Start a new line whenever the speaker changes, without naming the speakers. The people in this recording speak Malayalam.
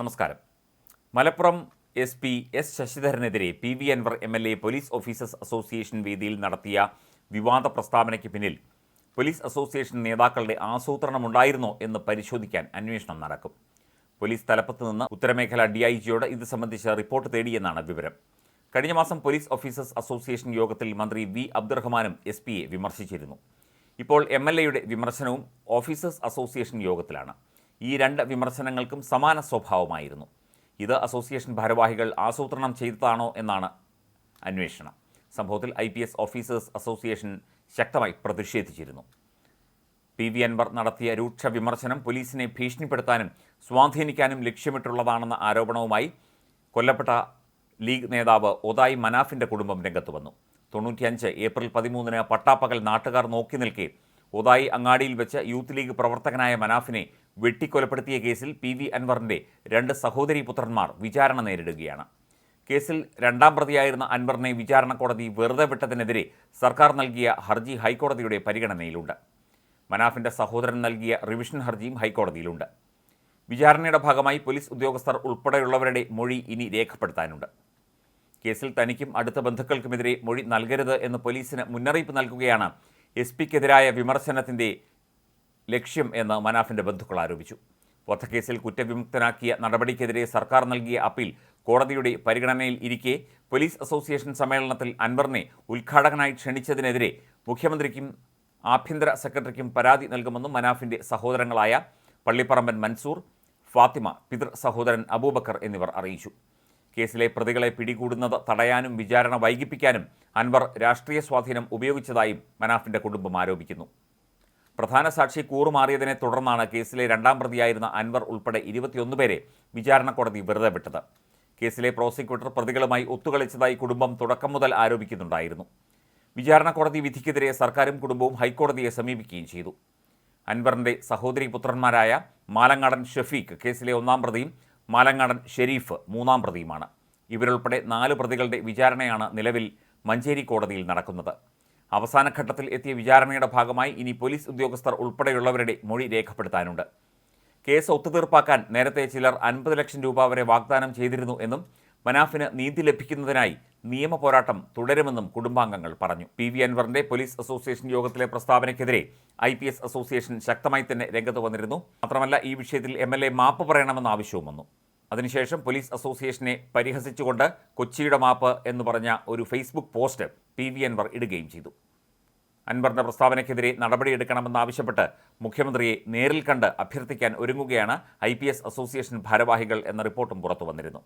നമസ്കാരം. Malappuram S P S ശശിധരനെതിരെ P V Anvar M L A police officers association വേദിയിൽ നടത്തിയ വിവാദ പ്രസ്താവനയ്ക്ക് പിന്നിൽ പോലീസ് അസോസിയേഷൻ നേതാക്കളുടെ ആസൂത്രണമുണ്ടായിരുന്നോ എന്ന് പരിശോധിക്കാൻ അന്വേഷണം നടക്കും. പോലീസ് തലപ്പത്ത് നിന്ന് ഉത്തരമേഖല ഡി ഐ ജിയോട് ഇത് സംബന്ധിച്ച റിപ്പോർട്ട് തേടിയെന്നാണ് വിവരം. കഴിഞ്ഞ മാസം പോലീസ് ഓഫീസേഴ്സ് അസോസിയേഷൻ യോഗത്തിൽ മന്ത്രി വി അബ്ദുറഹ്മാനും എസ് പിയെ വിമർശിച്ചിരുന്നു. ഇപ്പോൾ എം എൽ എയുടെ വിമർശനവും ഓഫീസേഴ്സ് അസോസിയേഷൻ യോഗത്തിലാണ്. ഈ രണ്ട് വിമർശനങ്ങൾക്കും സമാന സ്വഭാവമായിരുന്നു. ഇത് അസോസിയേഷൻ ഭാരവാഹികൾ ആസൂത്രണം ചെയ്തതാണോ എന്നാണ് അന്വേഷണം. സംഭവത്തിൽ I P S officers association ശക്തമായി പ്രതിഷേധിച്ചിരുന്നു. പി വി അൻവർ നടത്തിയ രൂക്ഷ വിമർശനം പോലീസിനെ ഭീഷണിപ്പെടുത്താനും സ്വാധീനിക്കാനും ലക്ഷ്യമിട്ടുള്ളതാണെന്ന ആരോപണവുമായി കൊല്ലപ്പെട്ട ലീഗ് നേതാവ് ഒതായി മനാഫിന്റെ കുടുംബം രംഗത്ത് വന്നു. തൊണ്ണൂറ്റിയഞ്ച് ഏപ്രിൽ പതിമൂന്നിന് പട്ടാപ്പകൽ നാട്ടുകാർ നോക്കി നിൽക്കെ ഒതായി അങ്ങാടിയിൽ വെച്ച് യൂത്ത് ലീഗ് പ്രവർത്തകനായ മനാഫിനെ വെട്ടിക്കൊലപ്പെടുത്തിയ കേസിൽ പി വി അൻവറിന്റെ രണ്ട് സഹോദരി പുത്രന്മാർ വിചാരണ നേരിടുകയാണ്. കേസിൽ രണ്ടാം പ്രതിയായിരുന്ന അൻവറിനെ വിചാരണ കോടതി വെറുതെ വിട്ടതിനെതിരെ സർക്കാർ നൽകിയ ഹർജി ഹൈക്കോടതിയുടെ പരിഗണനയിലുണ്ട്. മനാഫിന്റെ സഹോദരൻ നൽകിയ റിവിഷൻ ഹർജിയും ഹൈക്കോടതിയിലുണ്ട്. വിചാരണയുടെ ഭാഗമായി പോലീസ് ഉദ്യോഗസ്ഥർ ഉൾപ്പെടെയുള്ളവരുടെ മൊഴി ഇനി രേഖപ്പെടുത്താനുണ്ട്. കേസിൽ തനിക്കും അടുത്ത ബന്ധുക്കൾക്കുമെതിരെ മൊഴി നൽകരുത് എന്ന് പോലീസിന് മുന്നറിയിപ്പ് നൽകുകയാണ് എസ് പിക്കെതിരായ വിമർശനത്തിന്റെ ലക്ഷ്യം എന്ന് മനാഫിന്റെ ബന്ധുക്കൾ ആരോപിച്ചു. വധക്കേസിൽ കുറ്റവിമുക്തനാക്കിയ നടപടിക്കെതിരെ സർക്കാർ നൽകിയ അപ്പീൽ കോടതിയുടെ പരിഗണനയിൽ ഇരിക്കെ പോലീസ് അസോസിയേഷൻ സമ്മേളനത്തിൽ അൻവറിനെ ഉദ്ഘാടകനായി ക്ഷണിച്ചതിനെതിരെ മുഖ്യമന്ത്രിക്കും ആഭ്യന്തര സെക്രട്ടറിക്കും പരാതി നൽകുമെന്നും മനാഫിന്റെ സഹോദരങ്ങളായ പള്ളിപ്പറമ്പൻ മൻസൂർ ഫാത്തിമ പിതൃ സഹോദരൻ അബൂബക്കർ എന്നിവർ അറിയിച്ചു. കേസിലെ പ്രതികളെ പിടികൂടുന്നത് തടയാനും വിചാരണ വൈകിപ്പിക്കാനും അൻവർ രാഷ്ട്രീയ സ്വാധീനം ഉപയോഗിച്ചതായും മനാഫിന്റെ കുടുംബം ആരോപിക്കുന്നു. പ്രധാന സാക്ഷി കൂറുമാറിയതിനെ തുടർന്നാണ് കേസിലെ രണ്ടാം പ്രതിയായിരുന്ന അൻവർ ഉൾപ്പെടെ ഇരുപത്തിയൊന്ന് പേരെ വിചാരണ കോടതി വെറുതെ വിട്ടത്. കേസിലെ പ്രോസിക്യൂട്ടർ പ്രതികളുമായി ഒത്തുകളിച്ചതായി കുടുംബം തുടക്കം മുതൽ ആരോപിക്കുന്നുണ്ടായിരുന്നു. വിചാരണ കോടതി വിധിക്കെതിരെ സർക്കാരും കുടുംബവും ഹൈക്കോടതിയെ സമീപിക്കുകയും ചെയ്തു. അൻവറിന്റെ സഹോദരി പുത്രന്മാരായ മാലങ്ങാടൻ ഷഫീഖ് കേസിലെ ഒന്നാം പ്രതിയും മാലങ്ങാടൻ ഷെരീഫ് മൂന്നാം പ്രതിയുമാണ്. ഇവരുൾപ്പെടെ നാല് പ്രതികളുടെ വിചാരണയാണ് നിലവിൽ മഞ്ചേരി കോടതിയിൽ നടക്കുന്നത്. അവസാന ഘട്ടത്തിൽ എത്തിയ വിചാരണയുടെ ഭാഗമായി ഇനി പോലീസ് ഉദ്യോഗസ്ഥർ ഉൾപ്പെടെയുള്ളവരുടെ മൊഴി രേഖപ്പെടുത്താനുണ്ട്. കേസ് ഒത്തുതീർപ്പാക്കാൻ നേരത്തെ ചിലർ അൻപത് ലക്ഷം രൂപ വരെ വാഗ്ദാനം ചെയ്തിരുന്നു എന്നും മനാഫിന് നീതി ലഭിക്കുന്നതിനായി നിയമ പോരാട്ടം തുടരുമെന്നും കുടുംബാംഗങ്ങൾ പറഞ്ഞു. പി വി അൻവറിന്റെ പോലീസ് അസോസിയേഷൻ യോഗത്തിലെ പ്രസ്താവനയ്ക്കെതിരെ ഐ പി എസ് അസോസിയേഷൻ ശക്തമായി തന്നെ രംഗത്ത് വന്നിരുന്നു. മാത്രമല്ല ഈ വിഷയത്തിൽ എം എൽ എ മാപ്പ് പറയണമെന്ന ആവശ്യവും വന്നു. അതിനുശേഷം പോലീസ് അസോസിയേഷനെ പരിഹസിച്ചുകൊണ്ട് കൊച്ചിയുടെ മാപ്പ് എന്ന് പറഞ്ഞ ഒരു Facebook post P V Anvar ഇടുകയും ചെയ്തു. അൻവറിന്റെ പ്രസ്താവനയ്ക്കെതിരെ നടപടിയെടുക്കണമെന്നാവശ്യപ്പെട്ട് മുഖ്യമന്ത്രിയെ നേരിൽ കണ്ട് അഭ്യർത്ഥിക്കാൻ ഒരുങ്ങുകയാണ് ഐ അസോസിയേഷൻ ഭാരവാഹികൾ എന്ന റിപ്പോർട്ടും പുറത്തു വന്നിരുന്നു.